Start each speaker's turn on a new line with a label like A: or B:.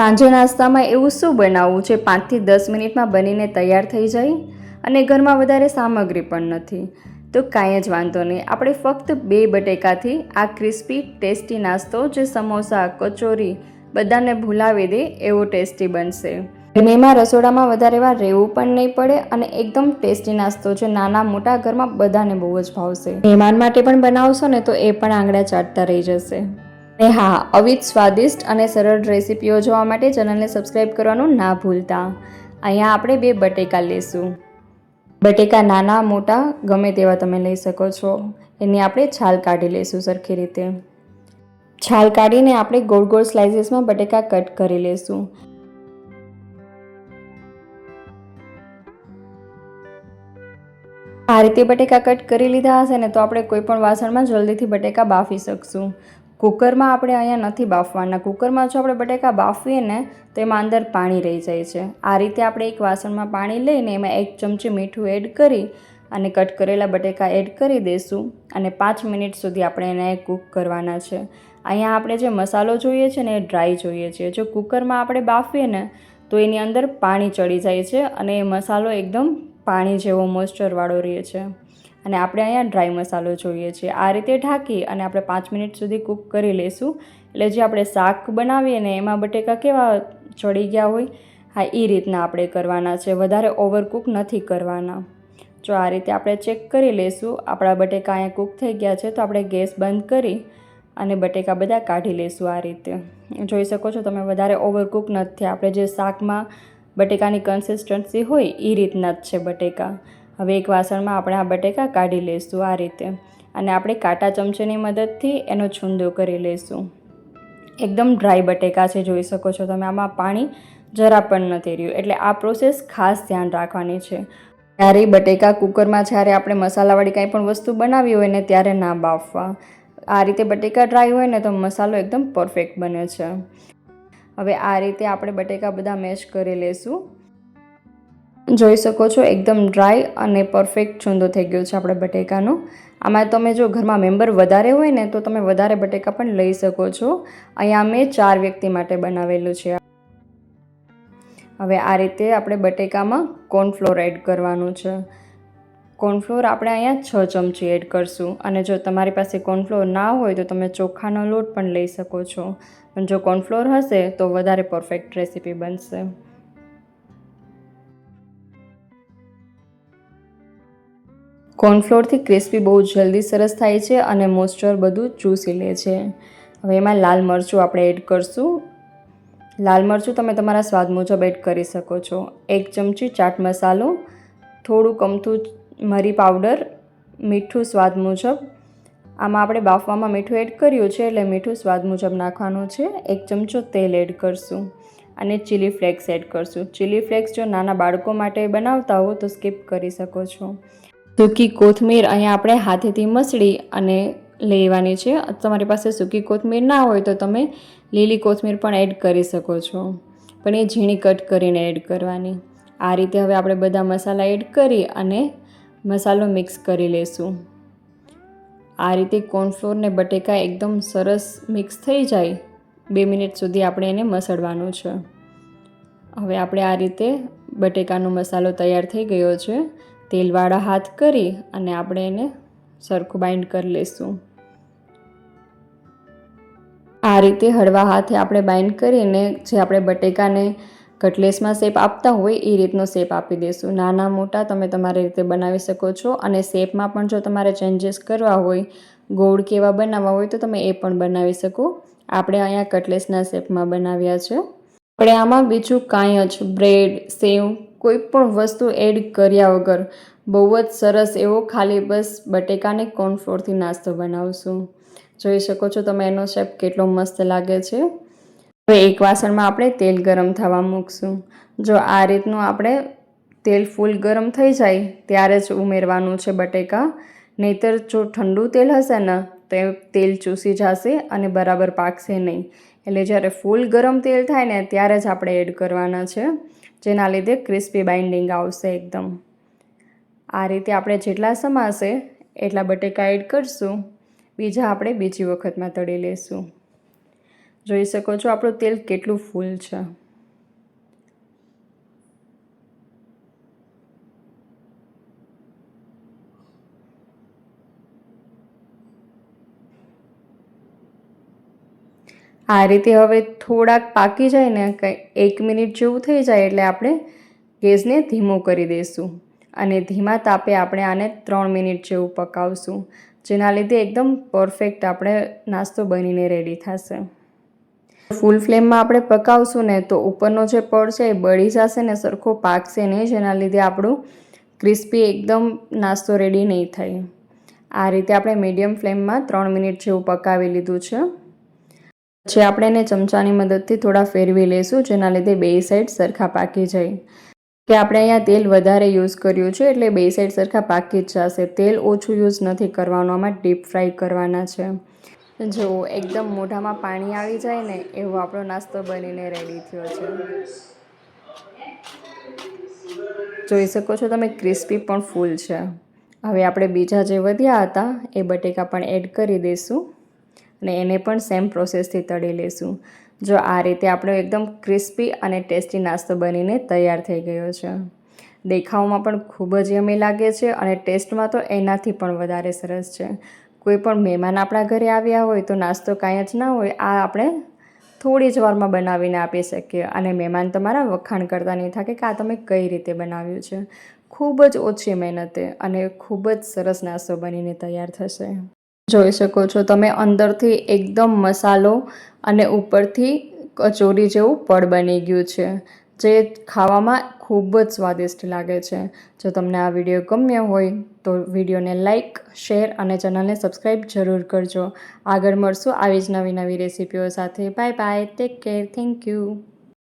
A: સાંજે નાસ્તામાં એવું શું બનાવવું છે પાંચથી દસ મિનિટમાં બનીને તૈયાર થઈ જાય? અને ઘરમાં વધારે સામગ્રી પણ નથી. તો કાંઈ જ વાંધો નહીં. આપણે ફક્ત બે બટેકાથી આ ક્રિસ્પી, ટેસ્ટી નાસ્તો જે સમોસા, કચોરી બધાને ભૂલાવી દે એવો ટેસ્ટી બનશે. ગરમીમાં રસોડામાં વધારે વાર રહેવું પણ નહીં પડે અને એકદમ ટેસ્ટી નાસ્તો છે નાના મોટા ઘરમાં બધાને બહુ જ ભાવશે. મહેમાન માટે પણ બનાવશો ને તો એ પણ આંગળા ચાટતા રહી જશે. ને હા જ સ્વાદિષ્ટ અને સરળ રેસીપીઓ જોવા માટે ચેનલને સબસ્ક્રાઈબ કરવાનું ના ભૂલતા. અહીંયા આપણે બે બટેકા લઈશું બટેકા નાના, મોટા, ગમે તેવા તમે લઈ શકો છો. એની આપણે છાલ કાઢી લઈશું સરખી રીતે. છાલ કાઢીને આપણે ગોળ ગોળ સ્લાઇસીસમાં બટેકા કટ કરી લઈશું આ રીતે બટેકા કટ કરી લીધા હશે ને તો આપણે કોઈ પણ વાસણમાં જલ્દીથી બટેકા બાફી શકશું. કુકરમાં આપણે અહીંયા નથી બાફવાના. કુકરમાં જો આપણે બટેકા બાફીએ ને, તો એમાં અંદર પાણી રહી જાય છે. આ રીતે આપણે એક વાસણમાં પાણી લઈને એમાં એક ચમચી મીઠું એડ કરી અને કટ કરેલા બટેકા એડ કરી દઈશું અને પાંચ મિનિટ સુધી આપણે એને કૂક કરવાના છે. અહીંયા આપણે જે મસાલો જોઈએ છે ને, એ ડ્રાય જોઈએ છે. જો કુકરમાં આપણે બાફીએ ને, તો એની અંદર પાણી ચડી જાય છે અને એ મસાલો એકદમ પાણી જેવો મોઇસ્ચરવાળો રહે છે. અને આપણે અહીંયા ડ્રાય મસાલો જોઈએ છીએ આ રીતે ઢાંકી અને આપણે પાંચ મિનિટ સુધી કૂક કરી લઈશું. એટલે જે આપણે શાક બનાવીએ ને એમાં બટેકા કેવા ચડી ગયા હોય, હા એ રીતના આપણે કરવાના છે. વધારે ઓવરકૂક નથી કરવાના. જો આ રીતે આપણે ચેક કરી લઈશું. આપણા બટેકા અહીંયા કૂક થઈ ગયા છે, તો આપણે ગેસ બંધ કરી અને બટેકા બધા કાઢી લઈશું આ રીતે. જોઈ શકો છો તમે, વધારે ઓવરકૂક નથી. આપણે જે શાકમાં બટેકાની કન્સિસ્ટન્સી હોય એ રીતના જ છે બટેકા. હવે એક વાસણમાં આપણે આ બટેકા કાઢી લઈશું આ રીતે. અને આપણે કાંટા ચમચીની મદદથી એનો છૂંદો કરી લઈશું. એકદમ ડ્રાય બટેકા છે, જોઈ શકો છો તમે. આમાં પાણી જરા પણ નથી રહ્યું. એટલે આ પ્રોસેસ ખાસ ધ્યાન રાખવાની છે. ત્યારે બટેકા કુકરમાં જ્યારે આપણે મસાલાવાળી કાંઈ પણ વસ્તુ બનાવી હોય ને ત્યારે ના બાફવા. આ રીતે બટેકા ડ્રાય હોય ને તો મસાલો એકદમ પરફેક્ટ બને છે. હવે આ રીતે આપણે બટેકા બધા મેશ કરી લઈશું. જોઈ શકો છો, એકદમ ડ્રાય અને પરફેક્ટ છૂંદો થઈ ગયો છે આપણે બટેકાનો. આમાં તમે જો ઘરમાં મેમ્બર વધારે હોય ને, તો તમે વધારે બટેકા પણ લઈ શકો છો. અહીંયા મેં ચાર વ્યક્તિ માટે બનાવેલું છે. હવે આ રીતે આપણે બટેકામાં કોર્નફ્લોર એડ કરવાનું છે. કોર્નફ્લોર આપણે અહીંયા છ ચમચી એડ કરશું. અને જો તમારી પાસે કોર્નફ્લોર ના હોય, તો તમે ચોખાનો લોટ પણ લઈ શકો છો. પણ જો કોર્નફ્લોર હશે, તો વધારે પરફેક્ટ રેસીપી બનશે. કોર્નફ્લોરથી ક્રિસ્પી બહુ જલ્દી સરસ થાય છે અને મોઇસ્ચર બધું ચૂસી લે છે. હવે એમાં લાલ મરચું આપણે એડ કરશું. લાલ મરચું તમે તમારા સ્વાદ મુજબ એડ કરી શકો છો. એક ચમચી ચાટ મસાલો, થોડું કમથું મરી પાવડર, મીઠું સ્વાદ મુજબ. આમાં આપણે બાફવામાં મીઠું એડ કર્યું છે એટલે મીઠું સ્વાદ મુજબ નાખવાનું છે. એક ચમચો તેલ એડ કરશું અને ચીલી ફ્લેક્સ એડ કરશું. ચીલી ફ્લેક્સ જો નાના બાળકો માટે બનાવતા હો તો સ્કીપ કરી શકો છો. સૂકી કોથમીર અહીંયા આપણે હાથેથી મસળી અને લેવાની છે. તમારી પાસે સૂકી કોથમીર ના હોય તો તમે લીલી કોથમીર પણ એડ કરી શકો છો. પણ એ ઝીણી કટ કરીને એડ કરવાની. આ રીતે હવે આપણે બધા મસાલા એડ કરી અને મસાલો મિક્સ કરી લઈશું આ રીતે કોર્નફ્લોરને બટેકા એકદમ સરસ મિક્સ થઈ જાય. બે મિનિટ સુધી આપણે એને મસળવાનું છે. હવે આપણે આ રીતે બટેકાનો મસાલો તૈયાર થઈ ગયો છે. તેલવાળા હાથ કરી અને આપણે એને સરખું બાઇન્ડ કરી લઈશું આ રીતે હળવા હાથે આપણે બાઇન્ડ કરીને જે આપણે બટેકાને કટલેસમાં શેપ આપતા હોય એ રીતનો શેપ આપી દઈશું નાના મોટા તમે તમારી રીતે બનાવી શકો છો અને શેપમાં પણ જો તમારે ચેન્જીસ કરવા હોય, ગોળ કેવા બનાવવા હોય તો તમે એ પણ બનાવી શકો. આપણે અહીંયા કટલેસના શેપમાં બનાવ્યા છે. આપણે આમાં બીજું કાંઈ જ બ્રેડ સેવ કોઈ પણ વસ્તુ એડ કર્યા વગર બહુ જ સરસ એવો ખાલી બસ બટેકાને કોર્નફ્લોરથી નાસ્તો બનાવશું. જોઈ શકો છો તમે એનો શેપ કેટલો મસ્ત લાગે છે. હવે એક વાસણમાં આપણે તેલ ગરમ થવા મૂકશું. જો આ રીતનું આપણે તેલ ફૂલ ગરમ થઈ જાય ત્યારે જ ઉમેરવાનું છે બટેકા. નહીતર જો ઠંડુ તેલ હશે ને, તો તેલ ચૂસી જશે અને બરાબર પાકશે નહીં. એટલે જ્યારે ફૂલ ગરમ તેલ થાય ને, ત્યારે જ આપણે એડ કરવાના છે. જેના લીધે ક્રિસ્પી બાઇન્ડિંગ આવશે એકદમ. આ રીતે આપણે જેટલા સમાશે, એટલા બટેકા એડ કરશું. બીજા આપણે બીજી વખતમાં તળી લઈશું જોઈ શકો છો આપણું તેલ કેટલું ફૂલ છે. આ રીતે હવે થોડાક પાકી જાય ને કંઈ એક મિનિટ જેવું થઈ જાય એટલે આપણે ગેસને ધીમો કરી દઈશું. અને ધીમા તાપે આપણે આને ત્રણ મિનિટ જેવું પકાવશું, જેના લીધે એકદમ પરફેક્ટ આપણે નાસ્તો બનીને રેડી થશે. ફૂલ ફ્લેમમાં આપણે પકાવશું ને તો ઉપરનો જે પડ છે એ બળી જશે ને સરખો પાકશે નહીં, જેના લીધે આપણું ક્રિસ્પી એકદમ નાસ્તો રેડી નહીં થાય. આ રીતે આપણે મીડિયમ ફ્લેમમાં ત્રણ મિનિટ જેવું પકાવી લીધું છે. પછી આપણે એને ચમચાની મદદથી થોડા ફેરવી લઈશું, જેના લીધે બે સાઈડ સરખા પાકી જાય. કે આપણે અહીંયા તેલ વધારે યુઝ કર્યું છે, એટલે બે સાઈડ સરખા પાકી જ જશે. તેલ ઓછું યુઝ નથી કરવાનું, આમાં ડીપ ફ્રાય કરવાના છે. જો, એકદમ મોઢામાં પાણી આવી જાય ને, એવો આપણો નાસ્તો બનીને રેડી થયો છે. જોઈ શકો છો તમે ક્રિસ્પી પણ ફૂલ છે. હવે આપણે બીજા જે વધ્યા હતા, એ બટેકા પણ એડ કરી દઈશું. અને એને પણ સેમ પ્રોસેસથી તળી લઈશું જો આ રીતે આપણો એકદમ ક્રિસ્પી અને ટેસ્ટી નાસ્તો બનીને તૈયાર થઈ ગયો છે. દેખાવમાં પણ ખૂબ જ યમી લાગે છે અને ટેસ્ટમાં તો એનાથી પણ વધારે સરસ છે. કોઈ પણ મહેમાન આપણા ઘરે આવ્યા હોય તો નાસ્તો કાંઈ જ ના હોય, આ આપણે થોડી જ વારમાં બનાવીને આપી શકીએ. અને મહેમાન તમારા વખાણ કરતા નહીં થાય કે આ તમે કઈ રીતે બનાવ્યું છે. ખૂબ જ ઓછી મહેનતે અને ખૂબ જ સરસ નાસ્તો બનીને તૈયાર થશે. જોઈ શકો છો. તમે અંદરથી એકદમ મસાલો અને ઉપરથી કચોરી જેવું પડ બની ગયું છે, જે ખાવામાં ખૂબ જ સ્વાદિષ્ટ લાગે છે. જો તમને આ વીડિયો ગમ્યો હોય તો વિડીયોને લાઇક શેર અને ચેનલને સબસ્ક્રાઈબ જરૂર કરજો. આગળ મળશું આવી જ નવી નવી રેસીપીઓ સાથે. Bye bye take care. Thank you.